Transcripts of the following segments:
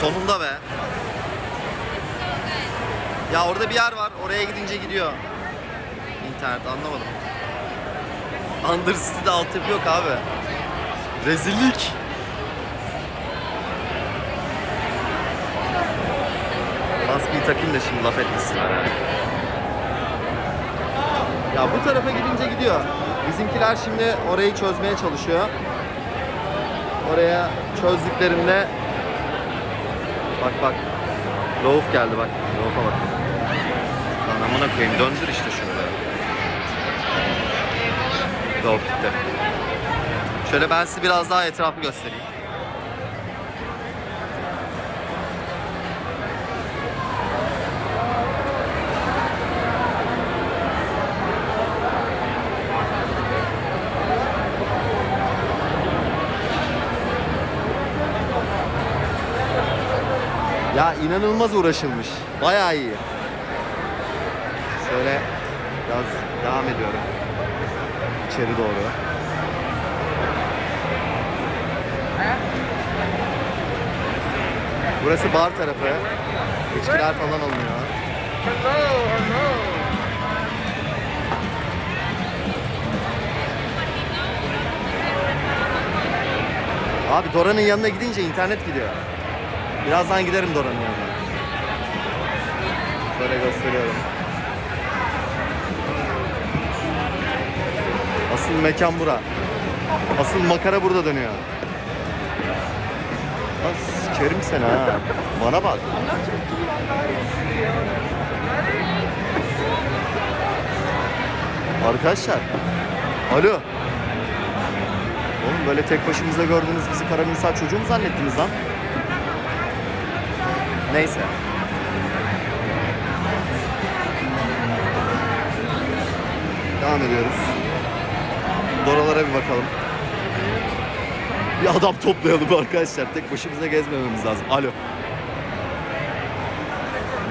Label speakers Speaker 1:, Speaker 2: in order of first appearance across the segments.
Speaker 1: Sonunda be. Ya orada bir yer var. Oraya gidince gidiyor. İnternet anlamadım. Undercity'de altyapı yok abi. Rezillik. Maskeyi takayım da şimdi laf etmesinler. Ya bu tarafa gidince gidiyor. Bizimkiler şimdi orayı çözmeye çalışıyor. Oraya çözdüklerinde Bak bak. Rauf geldi bak. Rauf'a bak. Lan amına koyayım döndür işte şurada. Rauf gitti. Şöyle ben size biraz daha etrafı göstereyim. Ya inanılmaz uğraşılmış. Bayağı iyi. Şöyle biraz devam ediyorum. İçeri doğru. Burası bar tarafı. İçkiler falan alınıyor. Abi Dora'nın yanına gidince internet gidiyor. Birazdan giderim Dora'nın yanına. Böyle gösteriyorum. Asıl mekan bura. Asıl makara burada dönüyor. Lan sikerim seni ha. Bana bak. Arkadaşlar. Alo. Oğlum böyle tek başımıza gördünüz bizi karamürsel çocuğu mu zannettiniz lan? Neyse. Devam ediyoruz. Doralara bir bakalım. Bir adam toplayalım arkadaşlar. Tek başımıza gezmememiz lazım. Alo.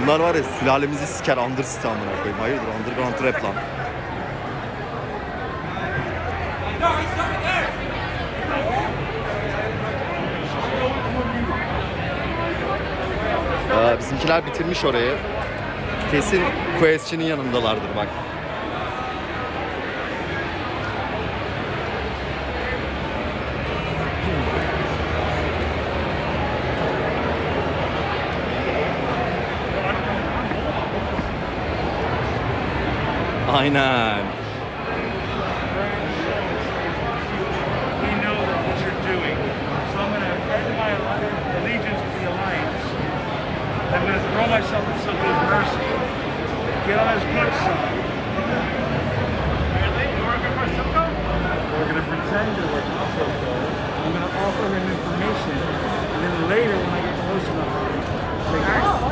Speaker 1: Bunlar var ya sülalemizi siker Undercity amına koyayım. Hayırdır Underground Rap lan. Aa, bizimkiler bitirmiş orayı. Kesin Question'in yanındalardır bak. Aynen.
Speaker 2: we know what you're doing. So I'm going to pledge my allegiance to the alliance. I'm going myself at somebody's mercy. Get on his good side. Really? You're working for Silco? We're going to pretend to work for Silco. I'm going to offer him information. And then later, when I get close enough,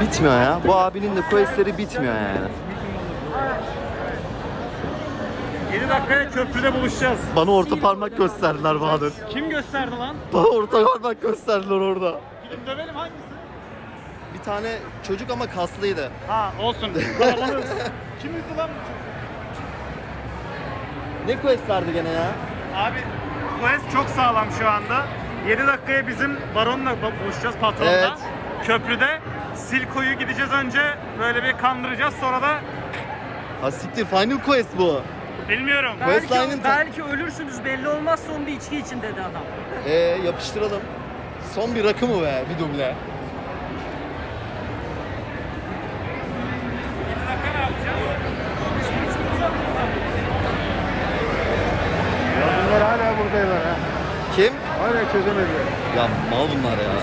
Speaker 1: Bitmiyor ya. Bu abinin de questleri bitmiyor yani.
Speaker 2: 7 dakikaya köprüde buluşacağız.
Speaker 1: Bana orta parmak gösterdiler Bahadır.
Speaker 2: Kim gösterdi lan?
Speaker 1: Bana orta parmak gösterdiler orada.
Speaker 2: Gidip dövelim hangisi?
Speaker 1: Bir tane çocuk ama kaslıydı.
Speaker 2: Ha olsun. Kalabalığız. Kimisi lan bu çocuk?
Speaker 1: Ne questlerdi gene ya?
Speaker 2: Abi quest çok sağlam şu anda. 7 dakikaya bizim baronla buluşacağız patronla.
Speaker 1: Evet.
Speaker 2: Köprüde Silko'yu gideceğiz önce böyle bir kandıracağız sonra da
Speaker 1: Ha siktir Final Quest bu.
Speaker 2: bilmiyorum.
Speaker 1: Quest
Speaker 3: Belki, belki ölürsünüz belli olmaz son bir içki için dedi adam.
Speaker 1: Ee yapıştıralım. Son bir rakı mı be bir duble.
Speaker 2: 7 dakika ne yapacağız?
Speaker 4: Bunlar buradaylar ha.
Speaker 1: Kim?
Speaker 4: Hala çözemediler.
Speaker 1: Ya mal bunlar ya.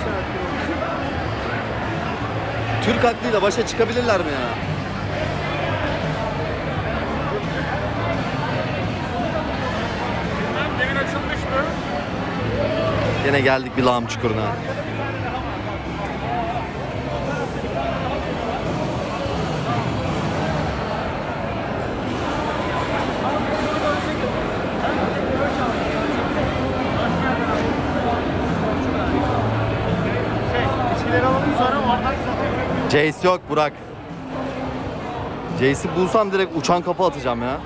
Speaker 1: Türk aklıyla başa çıkabilirler mi ya? Yine geldik bir lağım çukuruna.
Speaker 2: Şey, içkileri alalım sonra oradan zaten
Speaker 1: Jace yok Burak. Jace'i bulsam direkt uçan kapı atacağım ya.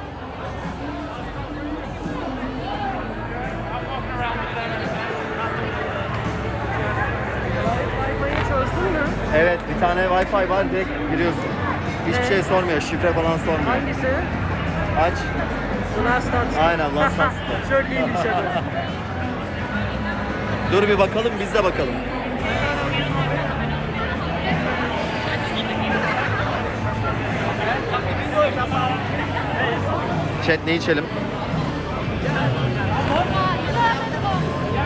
Speaker 1: Evet bir tane Wi-Fi var direkt giriyorsun. Hiçbir
Speaker 3: Evet.
Speaker 1: şey sormuyor, şifre falan sormuyor.
Speaker 3: Hangisi?
Speaker 1: Aç.
Speaker 3: Last Dance.
Speaker 1: Aynen, Last Dance.
Speaker 3: Çok iyiymiş evet.
Speaker 1: Dur bir bakalım biz de bakalım. Chat ne içelim?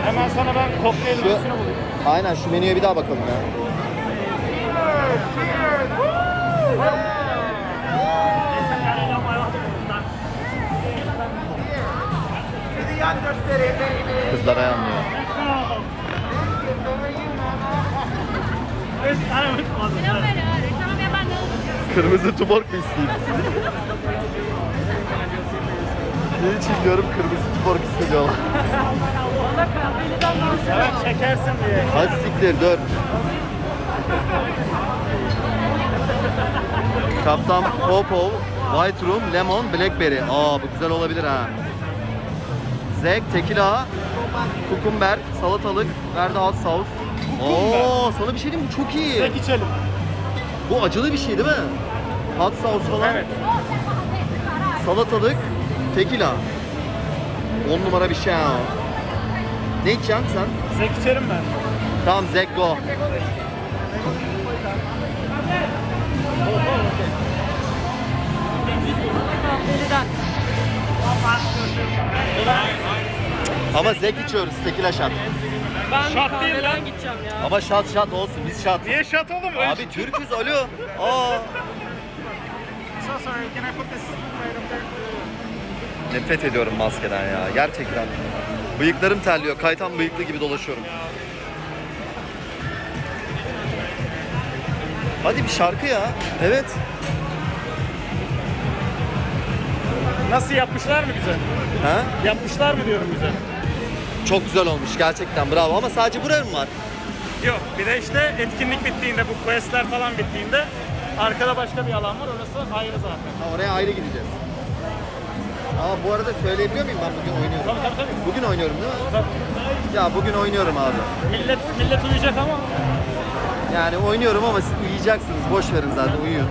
Speaker 2: Hemen sana ben kokteyl
Speaker 1: Şu,
Speaker 2: menüsünü bulayım.
Speaker 1: aynen şu menüye bir daha bakalım ya. Kızlar ayağınlıyor. Kırmızı tumor mu isteyeyim? ne için diyorum kırmızı tumor hissediyorlar.
Speaker 2: Evet çekersin diye.
Speaker 1: Hadi siktir dur. Kaptan Popo, White Room, Lemon, Blackberry. Aa bu güzel olabilir ha. Zek, Tequila, Kukumber, Salatalık, Verde Hot Sauce. Oo sana bir şey diyeyim mi? Bu çok iyi.
Speaker 2: Tek içelim.
Speaker 1: Bu acılı bir şey değil mi? Hot sauce falan.
Speaker 2: Evet.
Speaker 1: Salatalık, tequila. 10 numara bir şey ha. Ne içeceksin sen?
Speaker 2: Zek içerim ben.
Speaker 1: Tamam Zek go.
Speaker 3: Kahveliden.
Speaker 1: Ama Zek içiyoruz, tequila shot.
Speaker 3: Ben
Speaker 2: Şart değil lan.
Speaker 3: gideceğim ya.
Speaker 1: Ama shot shot olsun, biz shot.
Speaker 2: Niye şat oğlum?
Speaker 1: Abi Türküz alo. Aa.
Speaker 2: So sorry, can I put this right up there?
Speaker 1: Nefret ediyorum maskeden ya, gerçekten. Bıyıklarım terliyor, kaytan bıyıklı gibi dolaşıyorum. Hadi bir şarkı ya. Evet.
Speaker 2: Nasıl yapmışlar mı bize?
Speaker 1: Ha?
Speaker 2: Yapmışlar mı diyorum bize?
Speaker 1: Çok güzel olmuş gerçekten bravo ama sadece buraya mı var?
Speaker 2: Yok. Bir de işte etkinlik bittiğinde bu questler falan bittiğinde arkada başka bir alan var. Orası ayrı zaten.
Speaker 1: Ha, oraya ayrı gideceğiz. Aa bu arada söyleyebiliyor muyum ben bugün oynuyorum?
Speaker 2: Tabii tabii tabii.
Speaker 1: Bugün oynuyorum değil mi?
Speaker 2: tabii.
Speaker 1: Ya bugün oynuyorum abi.
Speaker 2: Millet millet uyuyacak ama
Speaker 1: Yani oynuyorum ama siz uyuyacaksınız. Boş verin zaten uyuyun.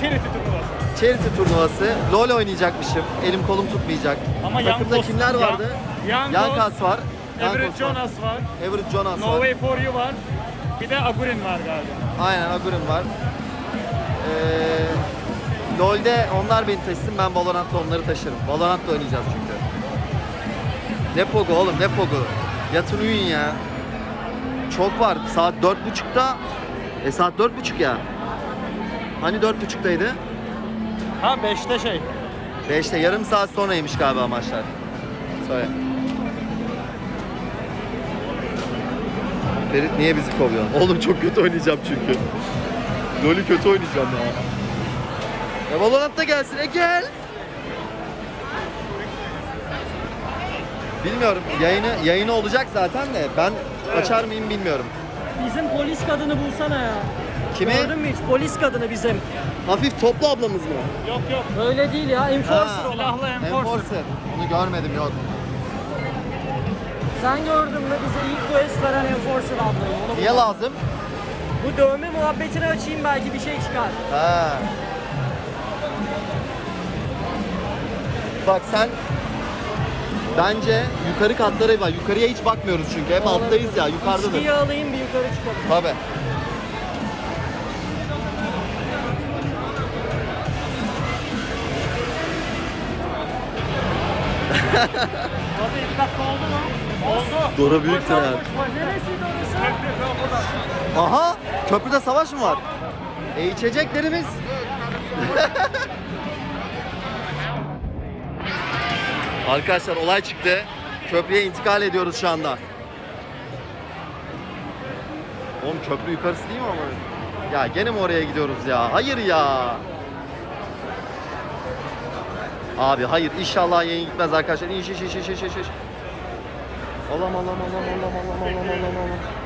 Speaker 2: charity turnuvası.
Speaker 1: Charity turnuvası. LoL oynayacakmışım. Elim kolum tutmayacak.
Speaker 2: Ama
Speaker 1: Takımda
Speaker 2: Boss-
Speaker 1: kimler vardı?
Speaker 2: Young
Speaker 1: Yankas
Speaker 2: Boss,
Speaker 1: var.
Speaker 2: Everett
Speaker 1: Yankos var.
Speaker 2: Jonas var.
Speaker 1: Everett Jonas
Speaker 2: No
Speaker 1: var.
Speaker 2: Way For You var. Bir de Agurin var galiba.
Speaker 1: Aynen Agur'un var. Ee, LoL'de onlar beni taşısın ben Valorant'ta onları taşırım. Valorant'ta oynayacağız çünkü. Ne pogo oğlum ne pogo. Yatın uyuyun ya. Çok var. Saat dört buçukta. E saat dört buçuk ya. Hani dört buçuktaydı?
Speaker 2: Ha 5'te şey.
Speaker 1: Beşte yarım saat sonraymış galiba maçlar. Söyle. Ferit niye bizi kovuyorsun? Oğlum çok kötü oynayacağım çünkü. LoL'ü kötü oynayacağım ya. E Valorant da gelsin. E gel. Bilmiyorum. Yayını yayını olacak zaten de ben açar mıyım bilmiyorum.
Speaker 3: Bizim polis kadını bulsana ya.
Speaker 1: Kimi?
Speaker 3: Gördün mü hiç? Polis kadını bizim.
Speaker 1: Hafif toplu ablamız mı?
Speaker 2: Yok yok.
Speaker 3: Öyle değil ya. Enforcer
Speaker 1: Ha.
Speaker 3: olan.
Speaker 2: Silahlı enforcer.
Speaker 1: Enforcer. Onu görmedim yok.
Speaker 3: Sen gördün mü bize ilk quest veren Enforcer ablayı. Onu
Speaker 1: Niye lazım?
Speaker 3: Bu dövme muhabbetini açayım belki bir şey çıkar.
Speaker 1: Ha. Bak sen bence yukarı katlara bak. Yukarıya hiç bakmıyoruz çünkü. Hep alttayız ya. Yukarıdadır.
Speaker 3: İçkiyi alayım bir yukarı çıkalım.
Speaker 1: Tabii.
Speaker 2: Hadi iki dakika oldu mu?
Speaker 1: Dora büyük tren. Aha! Köprüde savaş mı var? E içeceklerimiz. Arkadaşlar olay çıktı. Köprüye intikal ediyoruz şu anda. Oğlum köprü yukarısı değil mi ama? Ya gene mi oraya gidiyoruz ya? Hayır ya. Abi hayır inşallah yayın gitmez arkadaşlar. İş iş iş iş iş iş. Alam alam alam alam alam alam alam alam.